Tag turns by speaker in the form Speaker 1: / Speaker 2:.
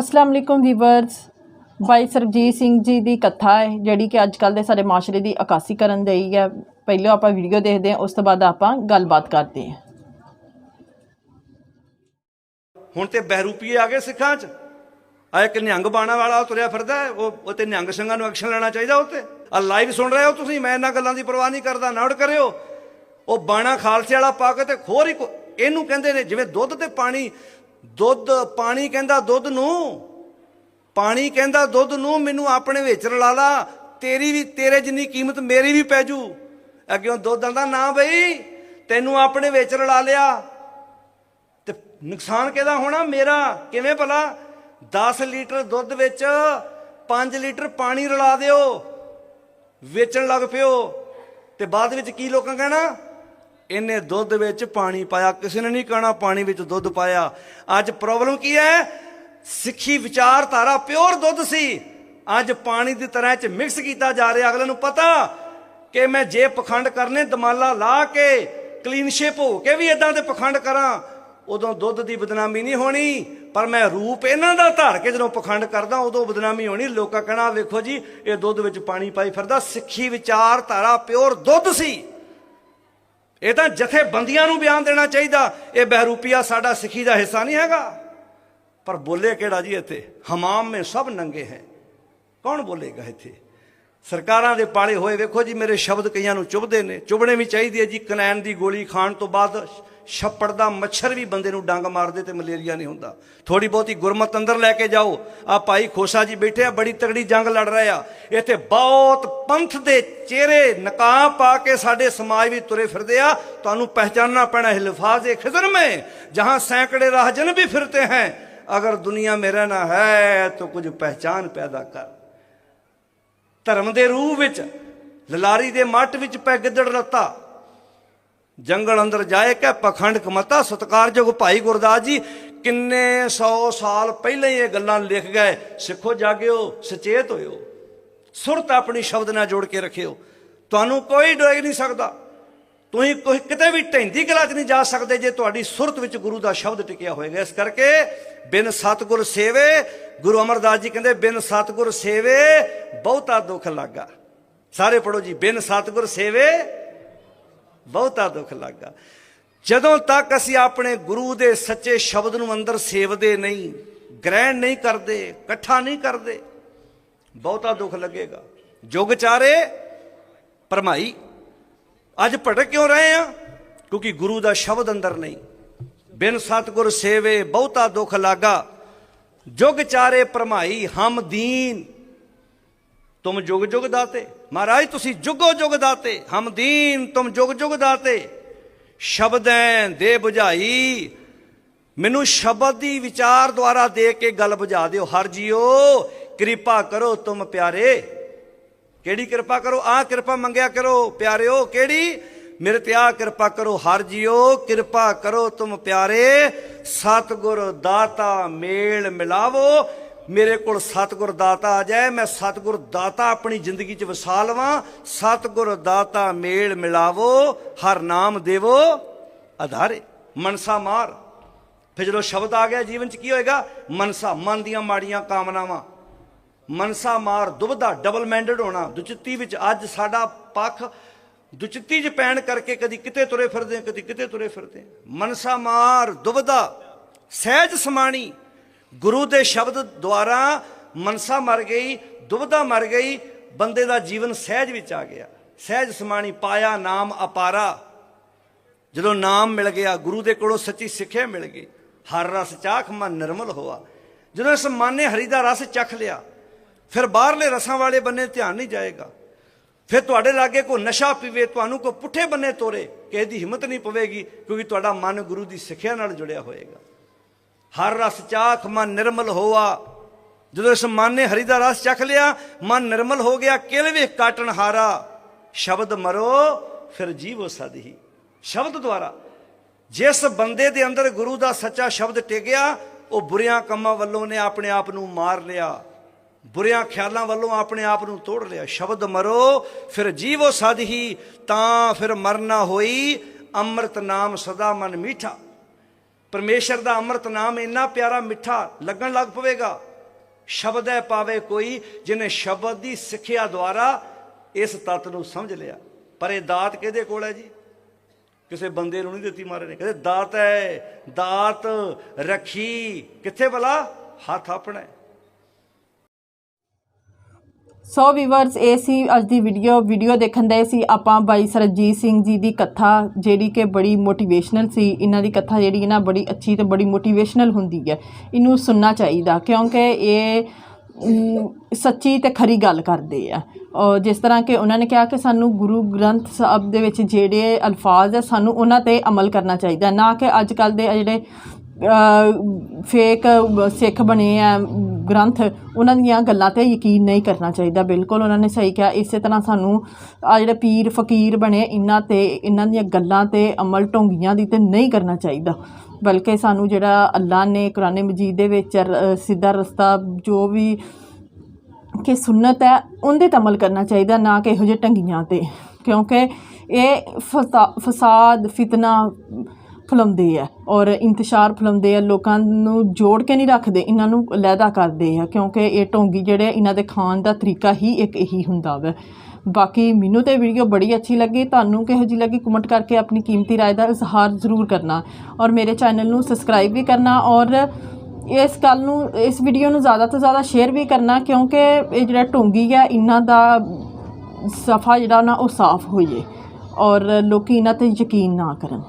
Speaker 1: ਅਸਲਾਮ ਵਾਲੇਕੁਮ viewers. ਭਾਈ ਸਰਬਜੀਤ ਸਿੰਘ ਜੀ ਦੀ ਕਥਾ ਹੈ ਜਿਹੜੀ ਕਿ ਅੱਜ ਕੱਲ ਦੇ ਸਾਡੇ ਮਾਸ਼ਰੇ ਦੀ ਅਕਾਸੀ ਕਰਨ ਦੇਈ ਹੈ। ਪਹਿਲਾਂ ਆਪਾਂ ਵੀਡੀਓ ਦੇਖਦੇ ਹਾਂ ਉਸ ਤੋਂ ਬਾਅਦ ਆਪਾਂ ਗੱਲਬਾਤ ਕਰਦੇ ਹਾਂ।
Speaker 2: ਹੁਣ ਤੇ ਬਹਿਰੂਪੀਏ ਆ ਗਏ ਸਿੱਖਾਂ 'ਚ। ਆ ਇੱਕ ਨਿਹੰਗ ਬਾਣਾ ਵਾਲਾ ਤੁਰਿਆ ਫਿਰਦਾ ਹੈ, ਉਹ ਉਹ ਤੇ ਨਿਹੰਗ ਸਿੰਘਾਂ ਨੂੰ ਐਕਸ਼ਨ ਲੈਣਾ ਚਾਹੀਦਾ ਉਹ ਆ ਲਾਈਵ ਸੁਣ ਰਹੇ ਹੋ ਤੁਸੀਂ? ਮੈਂ ਇਹਨਾਂ ਗੱਲਾਂ ਦੀ ਪਰਵਾਹ ਨਹੀਂ ਕਰਦਾ ਨੋਟ ਕਰਿਓ। ਉਹ ਬਾਣਾ ਖਾਲਸੇ ਵਾਲਾ ਪਾ ਕੇ ਤੇ ਖੋਰ ਹੀ ਇਹਨੂੰ ਕਹਿੰਦੇ ਨੇ ਜਿਵੇਂ ਦੁੱਧ ਤੇ ਪਾਣੀ ਦੁੱਧ, ਪਾਣੀ ਕਹਿੰਦਾ ਦੁੱਧ ਨੂੰ। ਪਾਣੀ ਕਹਿੰਦਾ ਦੁੱਧ ਨੂੰ, ਮੈਨੂੰ ਆਪਣੇ ਵਿੱਚ ਰਲਾ ਲਾ। ਤੇਰੀ ਵੀ, ਤੇਰੇ ਜਿੰਨੀ ਕੀਮਤ ਮੇਰੀ ਵੀ ਪੈ ਜੂ। ਅੱਗਿਓਂ ਦੁੱਧ ਆਂਦਾ, ਨਾ ਬਈ, ਤੈਨੂੰ ਆਪਣੇ ਵਿੱਚ ਰਲਾ ਲਿਆ। ਤੇ ਨੁਕਸਾਨ ਕਿਹਦਾ ਹੋਣਾ? ਮੇਰਾ। ਕਿਵੇਂ ਭਲਾ? 10 ਲੀਟਰ ਦੁੱਧ ਵਿੱਚ 5 ਲੀਟਰ ਪਾਣੀ ਰਲਾ ਦਿਓ। ਵੇਚਣ ਲੱਗ ਪਿਓ। ਤੇ ਬਾਅਦ ਵਿੱਚ ਕੀ ਲੋਕਾਂ ਕਹਿਣਾ? ਇਹਨੇ ਦੁੱਧ ਵਿੱਚ ਪਾਣੀ ਪਾਇਆ, ਕਿਸੇ ਨੇ ਨਹੀਂ ਕਹਿਣਾ ਪਾਣੀ ਵਿੱਚ ਦੁੱਧ ਪਾਇਆ। ਅੱਜ ਪ੍ਰੋਬਲਮ ਕੀ ਹੈ? ਸਿੱਖੀ ਵਿਚਾਰਧਾਰਾ, ਪਿਓਰ ਦੁੱਧ ਸੀ। ਅੱਜ ਪਾਣੀ ਦੀ ਤਰ੍ਹਾਂ ਚ ਮਿਕਸ ਕੀਤਾ ਜਾ ਰਿਹਾ। ਅਗਲੇ ਨੂੰ ਪਤਾ ਕਿ ਮੈਂ ਜੇ ਪਖੰਡ ਕਰਨੇ, ਦਮਾਲਾ ਲਾ ਕੇ, ਕਲੀਨ ਸ਼ੇਪ ਹੋ ਕੇ ਵੀ ਇਦਾਂ ਦੇ ਪਖੰਡ ਕਰਾਂ, ਉਦੋਂ ਦੁੱਧ ਦੀ ਬਦਨਾਮੀ ਨਹੀਂ ਹੋਣੀ। ਪਰ ਮੈਂ ਰੂਪ ਇਹਨਾਂ ਦਾ ਧਾਰ ਕੇ ਜਦੋਂ ਪਖੰਡ ਕਰਦਾ, ਉਦੋਂ ਬਦਨਾਮੀ ਹੋਣੀ। ਲੋਕਾਂ ਕਹਿਣਾ, ਵੇਖੋ ਜੀ, ਇਹ ਦੁੱਧ ਵਿੱਚ ਪਾਣੀ ਪਾਈ ਫਿਰਦਾ। ਸਿੱਖੀ ਵਿਚਾਰਧਾਰਾ, ਪਿਓਰ ਦੁੱਧ ਸੀ। ਇਹ ਤਾਂ ਜਥੇਬੰਦੀਆਂ ਨੂੰ ਬਿਆਨ ਦੇਣਾ ਚਾਹੀਦਾ। ਇਹ ਬਹਿਰੂਪੀਆ ਸਾਡਾ ਸਿੱਖੀ ਦਾ ਹਿੱਸਾ ਨਹੀਂ ਹੈਗਾ। ਪਰ ਬੋਲੇ ਕਿਹੜਾ ਜੀ ਇੱਥੇ? ਹਮਾਮ ਮੇ ਸਭ ਨੰਗੇ ਹੈ। ਕੌਣ ਬੋਲੇਗਾ ਇੱਥੇ? ਸਰਕਾਰਾਂ ਦੇ ਪਾਲੇ ਹੋਏ ਵੇਖੋ ਜੀ, ਮੇਰੇ ਸ਼ਬਦ ਕਈਆਂ ਨੂੰ ਚੁਭਦੇ ਨੇ। ਚੁਭਣੇ ਵੀ ਚਾਹੀਦੀ ਹੈ ਜੀ। ਕਨੈਨ ਦੀ ਗੋਲੀ ਖਾਣ ਤੋਂ ਬਾਅਦ ਛੱਪੜ ਦਾ ਮੱਛਰ ਵੀ ਬੰਦੇ ਨੂੰ ਡੰਗ ਮਾਰਦੇ ਤੇ ਮਲੇਰੀਆ ਨਹੀਂ ਹੁੰਦਾ। ਥੋੜੀ ਬਹੁਤੀ ਗੁਰਮਤ ਅੰਦਰ ਲੈ ਕੇ ਜਾਓ। ਆ ਭਾਈ ਖੋਸਾ ਜੀ ਬੈਠੇ ਆ, ਬੜੀ ਤਗੜੀ ਜੰਗ ਲੜ ਰਹੇ ਆ। ਇੱਥੇ ਬਹੁਤ ਪੰਥ ਦੇ ਚਿਹਰੇ ਨਕਾਬ ਪਾ ਕੇ ਸਾਡੇ ਸਮਾਜ ਵੀ ਤੁਰੇ ਫਿਰਦੇ ਆ। ਤੁਹਾਨੂੰ ਪਹਿਚਾਨਣਾ ਪੈਣਾ ਹੈ ਲਿਫਾਜ਼ੇ ਖਿਜ਼ਰ ਮੈਂ, ਜਹਾਂ ਸੈਂਕੜੇ ਰਾਹਜਨ ਵੀ ਫਿਰਤੇ ਹੈ। ਅਗਰ ਦੁਨੀਆ ਮੇਰਾ ਨਾ ਹੈ, ਤਾਂ ਕੁਝ ਪਹਿਚਾਨ ਪੈਦਾ ਕਰ। ਧਰਮ ਦੇ ਰੂਹ ਵਿੱਚ, ਲਲਾਰੀ ਦੇ ਮੱਟ ਵਿੱਚ ਪੈ ਗਿੱਦੜ ਲੱਤਾ। ਜੰਗਲ ਅੰਦਰ ਜਾਏ ਕਿ ਪਖੰਡ ਕਮਤਾ ਸਤਕਾਰਯੋਗ ਭਾਈ ਗੁਰਦਾਸ ਜੀ। ਕਿੰਨੇ 100 ਸਾਲ ਪਹਿਲਾਂ ਹੀ ਇਹ ਗੱਲਾਂ ਲਿਖ ਗਏ। ਸਿੱਖੋ ਜਾਗਿਓ, ਸੁਚੇਤ ਹੋਇਓ। ਸੁਰਤ ਆਪਣੀ ਸ਼ਬਦ ਨਾਲ ਜੋੜ ਕੇ ਰੱਖਿਓ। ਤੁਹਾਨੂੰ ਕੋਈ ਡੋਇ ਨਹੀਂ ਸਕਦਾ। ਤੁਸੀਂ ਕੋਈ ਕਿਤੇ ਵੀ ਢੈਂਦੀ ਕਲਾ 'ਚ ਨਹੀਂ ਜਾ ਸਕਦੇ ਜੇ ਤੁਹਾਡੀ ਸੁਰਤ ਵਿੱਚ ਗੁਰੂ ਦਾ ਸ਼ਬਦ ਟਿਕਿਆ ਹੋਏਗਾ। ਇਸ ਕਰਕੇ ਬਿਨ ਸਤਗੁਰ ਸੇਵੇ, ਗੁਰੂ ਅਮਰਦਾਸ ਜੀ ਕਹਿੰਦੇ, ਬਿਨ ਸਤਗੁਰ ਸੇਵੇ ਬਹੁਤਾ ਦੁੱਖ ਲੱਗਾ। ਸਾਰੇ ਪੜੋ ਜੀ, ਬਿਨ ਸਤਗੁਰ ਸੇਵੇ ਬਹੁਤਾ ਦੁੱਖ ਲੱਗਾ। ਜਦੋਂ ਤੱਕ ਅਸੀਂ ਆਪਣੇ ਗੁਰੂ ਦੇ ਸੱਚੇ ਸ਼ਬਦ ਨੂੰ ਅੰਦਰ ਸੇਵਦੇ ਨਹੀਂ, ਗ੍ਰਹਿਣ ਨਹੀਂ ਕਰਦੇ, ਇਕੱਠਾ ਨਹੀਂ ਕਰਦੇ, ਬਹੁਤਾ ਦੁੱਖ ਲੱਗੇਗਾ। ਜੁਗ ਚਾਰੇ ਪਰਮਾਈ ਅੱਜ ਭਟਕ ਕਿਉਂ ਰਹੇ ਆ? ਕਿਉਂਕਿ ਗੁਰੂ ਦਾ ਸ਼ਬਦ ਅੰਦਰ ਨਹੀਂ। ਬਿਨ ਸਤਗੁਰ ਸੇਵੇ ਬਹੁਤਾ ਦੁੱਖ ਲਾਗਾ। ਜੁਗ ਚਾਰੇ ਪਰਮਾਈ ਹਮ ਦੀਨ। ਤੁਮ ਜੁਗ ਜੁਗ ਦਾਤੇ। ਮਹਾਰਾਜ, ਤੁਸੀਂ ਜੁਗੋ ਜੁਗ ਦਾਤੇ, ਹਮ ਦੀਨ ਤੁਮ ਜੁਗ ਜੁਗ ਦਾਤੇ। ਸ਼ਬਦੈਂ ਦੇ 부ਝਾਈ ਮੈਨੂੰ ਸ਼ਬਦ ਦੀ ਵਿਚਾਰ ਦੁਆਰਾ ਦੇ ਕੇ ਗੱਲ ਬੁਝਾ ਦਿਓ। ਹਰ ਜੀਓ, ਕਿਰਪਾ ਕਰੋ ਤੁਮ ਪਿਆਰੇ। ਕਿਹੜੀ ਕਿਰਪਾ ਕਰੋ? ਆ ਕਿਰਪਾ ਮੰਗਿਆ ਕਰੋ, ਪਿਆਰਿਓ, ਕਿਹੜੀ? ਮੇਰੇ ਤੇ ਆ ਕਿਰਪਾ ਕਰੋ। ਹਰ ਜੀਓ, ਕਿਰਪਾ ਕਰੋ ਤੁਮ ਪਿਆਰੇ। ਸਤਗੁਰ ਦਾਤਾ ਮੇਲ ਮਿਲਾਵੋ। ਮੇਰੇ ਕੋਲ ਸਤਗੁਰ ਦਾਤਾ ਆ ਜਾਏ, ਮੈਂ ਸਤਗੁਰ ਦਾਤਾ ਆਪਣੀ ਜ਼ਿੰਦਗੀ 'ਚ ਵਸਾ ਲਵਾਂ। ਸਤਗੁਰ ਦਾਤਾ ਮੇਲ ਮਿਲਾਵੋ, ਹਰ ਨਾਮ ਦੇਵੋ ਆਧਾਰੇ ਮਨਸਾ ਮਾਰ। ਫਿਰ ਜਦੋਂ ਸ਼ਬਦ ਆ ਗਿਆ ਜੀਵਨ 'ਚ, ਕੀ ਹੋਏਗਾ? ਮਨਸਾ, ਮਨ ਦੀਆਂ ਮਾੜੀਆਂ ਕਾਮਨਾਵਾਂ। ਮਨਸਾ ਮਾਰ ਦੁਬਦਾ ਡਬਲ ਮੈਂਡਡ ਹੋਣਾ। ਦੁਚਿੱਤੀ ਵਿੱਚ ਅੱਜ ਸਾਡਾ ਪੱਖ ਦੁਚਿੱਤੀ 'ਚ ਪੈਣ ਕਰਕੇ ਕਦੀ ਕਿਤੇ ਤੁਰੇ ਫਿਰਦੇ ਕਦੀ ਕਿਤੇ ਤੁਰੇ ਫਿਰਦੇ ਮਨਸਾ ਮਾਰ ਦੁਬਦਾ ਸਹਿਜ ਸਮਾਣੀ ਗੁਰੂ ਦੇ ਸ਼ਬਦ ਦੁਆਰਾ ਮਨਸਾ ਮਰ ਗਈ ਦੁਬਦਾ ਮਰ ਗਈ, ਬੰਦੇ ਦਾ ਜੀਵਨ ਸਹਿਜ ਵਿੱਚ ਆ ਗਿਆ। ਸਹਿਜ ਸਮਾਣੀ ਪਾਇਆ, ਨਾਮ ਅਪਾਰਾ। ਜਦੋਂ ਨਾਮ ਮਿਲ ਗਿਆ, ਗੁਰੂ ਦੇ ਕੋਲੋਂ ਸੱਚੀ ਸਿੱਖਿਆ ਮਿਲ ਗਈ। ਹਰ ਰਸ ਚਾਖ ਮਨ ਨਿਰਮਲ ਹੋਆ। ਜਦੋਂ ਇਸ ਮਨ ਨੇ ਹਰੀ ਦਾ ਰਸ ਚੱਖ ਲਿਆ, ਫਿਰ ਬਾਹਰਲੇ ਰਸਾਂ ਵਾਲੇ ਬੰਨੇ ਧਿਆਨ ਨਹੀਂ ਜਾਏਗਾ। ਫਿਰ ਤੁਹਾਡੇ ਲਾਗੇ ਕੋਈ ਨਸ਼ਾ ਪੀਵੇ, ਤੁਹਾਨੂੰ ਕੋਈ ਪੁੱਠੇ ਬੰਨੇ ਤੋਰੇ, ਕਿਸੇ ਦੀ ਹਿੰਮਤ ਨਹੀਂ ਪਵੇਗੀ, ਕਿਉਂਕਿ ਤੁਹਾਡਾ ਮਨ ਗੁਰੂ ਦੀ ਸਿੱਖਿਆ ਨਾਲ ਜੁੜਿਆ ਹੋਏਗਾ। ਹਰ ਰਸ ਚਾਖ ਮਨ ਨਿਰਮਲ ਹੋਆ। ਜਦੋਂ ਇਸ ਮਨ ਨੇ ਹਰੀ ਦਾ ਰਸ ਚੱਖ ਲਿਆ, ਮਨ ਨਿਰਮਲ ਹੋ ਗਿਆ, ਕਿਲ ਵੇ ਕਾਟਣ ਹਾਰਾ। ਸ਼ਬਦ ਮਰੋ, ਫਿਰ ਜੀਵੋ ਸਦਹੀ। ਸ਼ਬਦ ਦੁਆਰਾ, ਜਿਸ ਬੰਦੇ ਦੇ ਅੰਦਰ ਗੁਰੂ ਦਾ ਸੱਚਾ ਸ਼ਬਦ ਟਿਕਿਆ, ਉਹ ਬੁਰਿਆਂ ਕੰਮਾਂ ਵੱਲੋਂ ਨੇ ਆਪਣੇ ਆਪ ਨੂੰ ਮਾਰ ਲਿਆ। ਬੁਰਿਆਂ ਖਿਆਲਾਂ ਵੱਲੋਂ ਆਪਣੇ ਆਪ ਨੂੰ ਤੋੜ ਲਿਆ। ਸ਼ਬਦ ਮਰੋ, ਫਿਰ ਜੀਵੋ ਸਦਹੀ, ਤਾਂ ਫਿਰ ਮਰਨਾ ਹੋਈ, ਅੰਮ੍ਰਿਤ ਨਾਮ ਸਦਾ ਮਨ ਮੀਠਾ। ਪਰਮੇਸ਼ਰ ਦਾ ਅੰਮ੍ਰਿਤ ਨਾਮ ਇੰਨਾ ਪਿਆਰਾ, ਮਿੱਠਾ ਲੱਗਣ ਲੱਗ ਪਵੇਗਾ। ਸ਼ਬਦ ਹੈ ਪਾਵੇ ਕੋਈ ਜਿਨੇ ਸ਼ਬਦ ਦੀ ਸਿੱਖਿਆ ਦੁਆਰਾ ਇਸ ਤੱਤ ਨੂੰ ਸਮਝ ਲਿਆ। ਪਰ ਇਹ ਦਾਤ ਕਿਹਦੇ ਕੋਲ ਹੈ ਜੀ? ਕਿਸੇ ਬੰਦੇ ਨੂੰ ਨਹੀਂ ਦਿੱਤੀ ਮਾਰੇ ਨੇ। ਕਹਿੰਦੇ, ਦਾਤ ਹੈ, ਦਾਤ ਰੱਖੀ। ਕਿੱਥੇ ਭਲਾ? ਹੱਥ ਆਪਣਾ
Speaker 1: ਸੋ ਵੀਵਰਸ ਇਹ ਸੀ ਅੱਜ ਦੀ ਵੀਡੀਓ ਵੀਡੀਓ ਦੇਖਣ ਦੇ ਸੀ ਆਪਾਂ ਬਾਈ ਸਰਜੀਤ ਸਿੰਘ ਜੀ ਦੀ ਕਥਾ, ਜਿਹੜੀ ਕਿ ਬੜੀ ਮੋਟੀਵੇਸ਼ਨਲ ਸੀ। ਇਹਨਾਂ ਦੀ ਕਥਾ ਜਿਹੜੀ ਹੈ ਨਾ, ਬੜੀ ਅੱਛੀ ਤੇ ਬੜੀ ਮੋਟੀਵੇਸ਼ਨਲ ਹੁੰਦੀ ਹੈ। ਇਹਨੂੰ ਸੁਣਨਾ ਚਾਹੀਦਾ, ਕਿਉਂਕਿ ਇਹ ਸੱਚੀ ਤੇ ਖਰੀ ਗੱਲ ਕਰਦੇ ਆ। ਔਰ ਜਿਸ ਤਰ੍ਹਾਂ ਕਿ ਉਹਨਾਂ ਨੇ ਕਿਹਾ ਕਿ ਸਾਨੂੰ ਗੁਰੂ ਗ੍ਰੰਥ ਸਾਹਿਬ ਦੇ ਵਿੱਚ ਜਿਹੜੇ ਅਲਫਾਜ਼ ਹੈ ਸਾਨੂੰ ਉਹਨਾਂ ਤੇ ਅਮਲ ਕਰਨਾ ਚਾਹੀਦਾ। ਨਾ ਕਿ ਅੱਜ ਕੱਲ ਦੇ ਜਿਹੜੇ ਫੇਕ, ਸਿੱਖ ਬਣੇ ਆ, ਗ੍ਰੰਥ, ਉਹਨਾਂ ਦੀਆਂ ਗੱਲਾਂ ਤੇ ਯਕੀਨ ਨਹੀਂ ਕਰਨਾ ਚਾਹੀਦਾ, ਬਿਲਕੁਲ ਉਹਨਾਂ ਨੇ ਸਹੀ ਕਿਹਾ। ਇਸੇ ਤਰ੍ਹਾਂ ਸਾਨੂੰ ਆ ਜਿਹੜੇ ਪੀਰ, ਫਕੀਰ ਬਣੇ, ਇਹਨਾਂ ਤੇ, ਇਹਨਾਂ ਦੀਆਂ ਗੱਲਾਂ ਤੇ ਅਮਲ ਢੋਂਗੀਆਂ ਦੀ ਤੇ ਨਹੀਂ ਕਰਨਾ ਚਾਹੀਦਾ। ਬਲਕਿ ਸਾਨੂੰ ਜਿਹੜਾ ਅੱਲਾ ਨੇ ਕੁਰਾਨੇ ਮਜੀਦ ਦੇ ਵਿੱਚ ਰ- ਸਿੱਧਾ ਰਸਤਾ, ਜੋ ਵੀ ਕਿ ਸੁਨਨਤ ਹੈ, ਉਹਦੇ ਤੇ ਅਮਲ ਕਰਨਾ ਚਾਹੀਦਾ, ਨਾ ਕਿ ਇਹੋ ਜਿਹੇ ਢੰਗੀਆਂ ਤੇ। ਕਿਉਂਕਿ ਇਹ ਫਸਾ- ਫਸਾਦ, ਫਿਤਨਾ ਫੈਲਾਉਂਦੇ ਆ ਔਰ ਇੰਤਸ਼ਾਰ ਫੈਲਾਉਂਦੇ ਆ ਲੋਕਾਂ ਨੂੰ ਜੋੜ ਕੇ ਨਹੀਂ ਰੱਖਦੇ ਇਹਨਾਂ ਨੂੰ ਅਲੱਗਾ ਕਰਦੇ ਆ ਕਿਉਂਕਿ ਇਹ ਢੋਂਗੀ ਜਿਹੜੇ ਇਹਨਾਂ ਦੇ ਖਾਣ ਦਾ ਤਰੀਕਾ ਹੀ ਇੱਕ ਇਹੀ ਹੁੰਦਾ ਵਾ ਬਾਕੀ ਮੈਨੂੰ ਤੇ ਵੀਡੀਓ ਬੜੀ ਅੱਛੀ ਲੱਗੀ ਤੁਹਾਨੂੰ ਕਿਹੋ ਜਿਹੀ ਲੱਗੀ ਕਮੈਂਟ ਕਰਕੇ ਆਪਣੀ ਕੀਮਤੀ رائے ਦਾ ਇਜ਼ਹਾਰ ਜ਼ਰੂਰ ਕਰਨਾ ਔਰ ਮੇਰੇ ਚੈਨਲ ਨੂੰ ਸਬਸਕ੍ਰਾਈਬ ਵੀ ਕਰਨਾ ਔਰ ਇਸ ਗੱਲ ਨੂੰ ਇਸ ਵੀਡੀਓ ਨੂੰ ਜ਼ਿਆਦਾ ਤੋਂ ਜ਼ਿਆਦਾ ਸ਼ੇਅਰ ਵੀ ਕਰਨਾ ਕਿਉਂਕਿ ਇਹ ਜਿਹੜਾ ਢੋਂਗੀ ਹੈ ਇਹਨਾਂ ਦਾ ਸਫਾ ਜਿਹੜਾ ਨਾ ਉਹ ਸਾਫ਼ ਹੋਈਏ ਔਰ ਲੋਕੀ ਇਹਨਾਂ ਤੇ ਯਕੀਨ ਨਾ ਕਰਨ